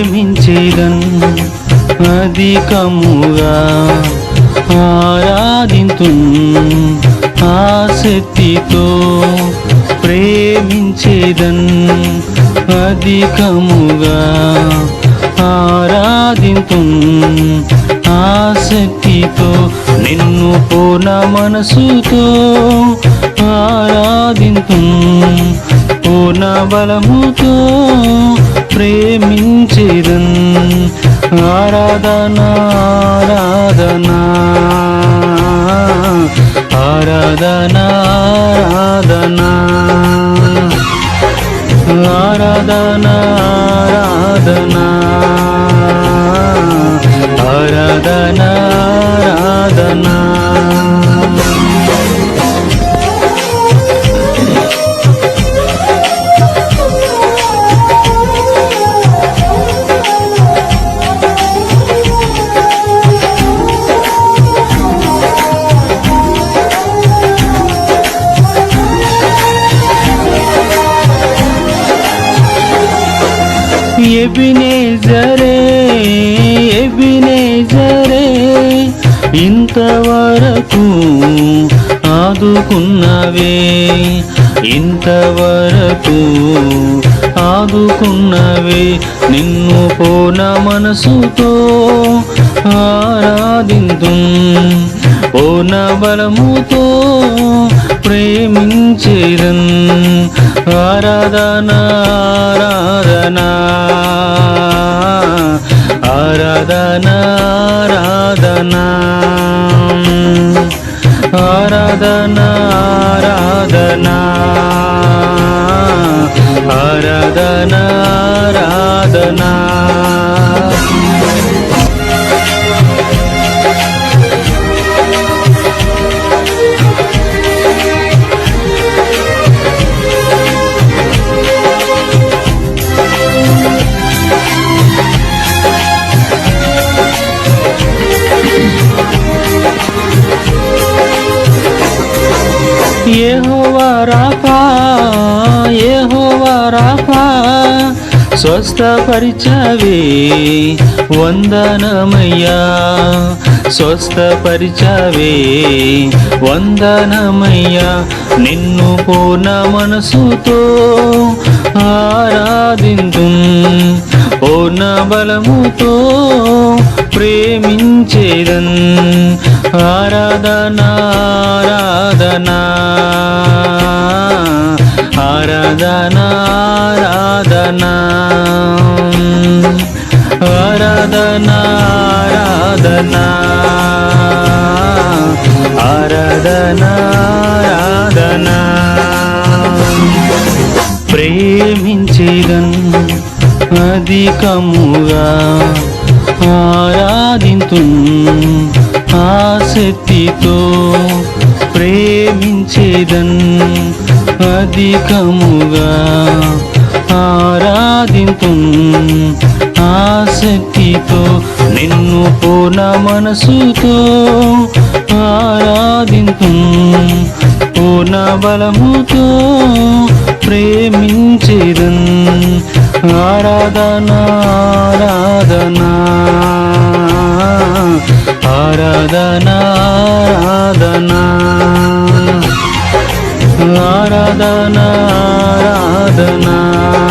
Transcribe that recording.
ప్రేమించేదన్ అధికముగా ఆరాధింతు ఆసక్తితో ప్రేమించేదన్ అధికముగా ఆరాధింతు ఆసక్తితో నిన్ను పూర్ణ మనసుతో ఆరాధింతు పూర్ణ బలముతో ప్రేమించేదన్ ఆరాధన ఆరాధన. ఆరాధన ఆరాధన. ఆరాధన ఆరాధన. ఆరాధన ఆరాధన. ఎబినేజరే ఎబినేజరే ఇంతవరకు ఆదుకున్నవే. ఇంతవరకు ఆదుకున్నవే నిన్ను పోన మనసుతో ఆరాధిందు. పోన బలముతో ప్రేమించేదన్ ఆరాధన ఆరాధన. ఆరాధన ఆరాధన. ఆరాధన ఆరాధన. ఆరాధన ఆరాధనా. యెహోవా రాఫా యెహోవా రాఫా స్వస్థపరిచవే వందనమయ్యా. స్వస్థపరిచవే వందనమయ్యా. నిన్ను పూర్ణ మనసుతో ఆరాధిందు. పూర్ణ బలముతో ప్రేమించేదన్ ఆరాధనా ఆరాధనా. ఆరాధనారాధనా ఆరాధనారాధనా ఆరాధనారాధనా ప్రేమించేదన్ అధికముగా ఆరాధింతు ఆసక్తితో ప్రేమించేదన్ అధికముగా ఆరాధింతు ఆసక్తితో నిన్ను పూర్ణ మనసుతో ఆరాధింతు పూర్ణ బలముతో ప్రేమించేదన్ ఆరాధన ఆరాధన ఆరాధన ఆరాధన. ఆరాధన ఆరాధనా.